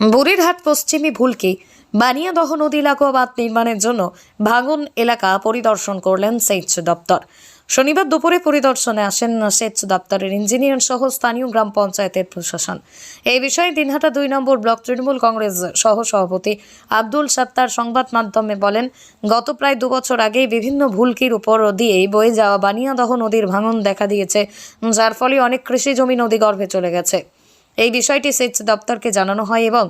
বুড়িরহাট পশ্চিমী ভুলকি বানিয়াদহ নদী এলাকা বাঁধ নির্মাণের জন্য ভাঙন এলাকা পরিদর্শন করলেন সেচ দপ্তর। শনিবার দুপুরে পরিদর্শনে আসেন সেচ দপ্তরের ইঞ্জিনিয়ার সহ স্থানীয় গ্রাম পঞ্চায়েতের প্রশাসন। এই বিষয়ে দিনহাটা দুই নম্বর ব্লক তৃণমূল কংগ্রেস সহ সভাপতি আব্দুল সাত্তার সংবাদ মাধ্যমে বলেন, গত প্রায় দু বছর আগেই বিভিন্ন ভুলকির উপর দিয়েই বয়ে যাওয়া বানিয়াদহ নদীর ভাঙন দেখা দিয়েছে, যার ফলে অনেক কৃষি জমি নদীগর্ভে চলে গেছে। এই বিষয়টি সেচ দপ্তরকে জানানো হয় এবং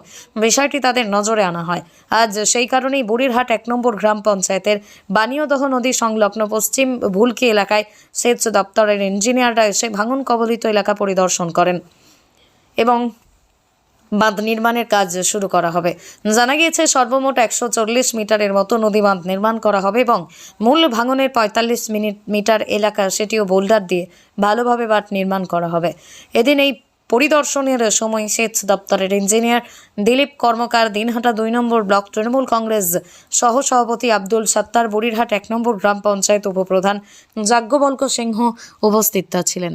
বিষয়টি তাদের নজরে আনা হয়। আজ সেই কারণেই বুড়িরহাট এক নম্বর গ্রাম পঞ্চায়েতের বানিয়দহ নদী সংলগ্ন পশ্চিম ভুলকি এলাকায় সেচ দপ্তরের ইঞ্জিনিয়াররা এসে ভাঙন কবলিত এলাকা পরিদর্শন করেন এবং বাঁধ নির্মাণের কাজ শুরু করা হবে। জানা গিয়েছে, সর্বমোট একশো চল্লিশ মিটারের মতো নদী বাঁধ নির্মাণ করা হবে এবং মূল ভাঙনের পঁয়তাল্লিশ মিনিট মিটার এলাকা, সেটিও বোল্ডার দিয়ে ভালোভাবে বাঁধ নির্মাণ করা হবে। এদিন এই পরিদর্শনের সময় সেচ দপ্তরের ইঞ্জিনিয়ার দিলীপ কর্মকার দিনহাটা দুই নম্বর ব্লক তৃণমূল কংগ্রেস সহ সভাপতি আব্দুল সত্তার বুড়িরহাট এক নম্বর গ্রাম পঞ্চায়েত উপপ্রধান যাজ্ঞবল্ক সিংহ উপস্থিত ছিলেন।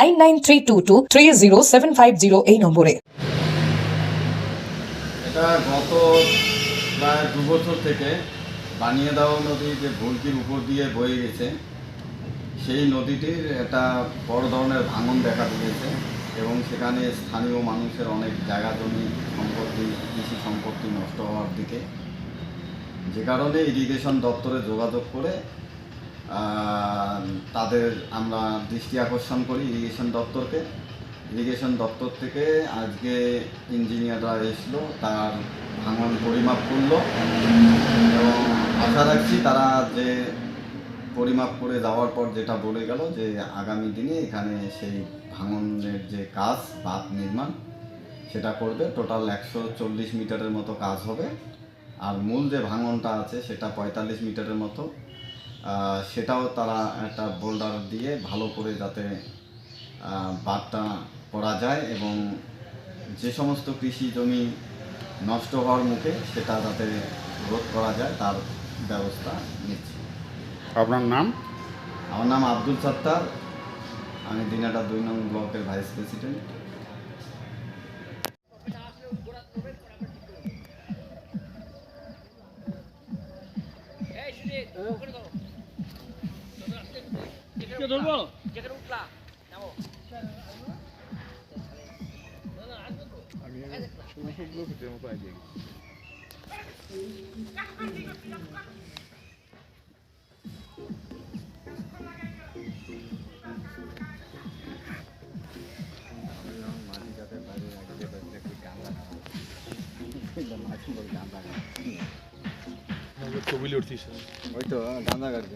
nine nine three two two three zero seven five zero এই নম্বরে। এটা গত প্রায় দু বছর থেকে বানিয়ে দেওয়া নদী যে ভুলকির উপর দিয়ে বয়ে গেছে, সেই নদীটির একটা বড় ধরনের ভাঙন দেখা দিয়েছে এবং সেখানে স্থানীয় মানুষের অনেক জায়গা জমি সম্পত্তি, কৃষি সম্পত্তি নষ্ট হওয়ার দিকে। যে কারণে ইরিগেশন দপ্তরে যোগাযোগ করে তাদের আমরা দৃষ্টি আকর্ষণ করি ইরিগেশন দপ্তরকে। ইরিগেশন দপ্তর থেকে আজকে ইঞ্জিনিয়াররা এসলো, তার ভাঙন পরিমাপ করল এবং আশা রাখছি তারা যে পরিমাপ করে যাওয়ার পর যেটা বলে গেল যে আগামী দিনে এখানে সেই ভাঙনের যে কাজ, বাঁধ নির্মাণ, সেটা করবে। টোটাল একশো চল্লিশ মিটারের মতো কাজ হবে। আর মূল যে ভাঙনটা আছে সেটা পঁয়তাল্লিশ মিটারের মতো। সেটাও তারা একটা বোল্ডার দিয়ে ভালো করে যাতে বাঁধটা করা যায় এবং যে সমস্ত কৃষি জমি নষ্ট হওয়ার মুখে সেটা যাতে রোধ করা যায় তার ব্যবস্থা নিচ্ছি। আপনার নাম? আমার নাম আব্দুল সত্তার। আমি দিনাটা দুই নং ব্লকের ভাইস প্রেসিডেন্ট। ধরবো যেখানে উঠলা নামো মাছ বলতে আমরা ছবি লড়ছিস ওই তো গাঁদা গাড়ি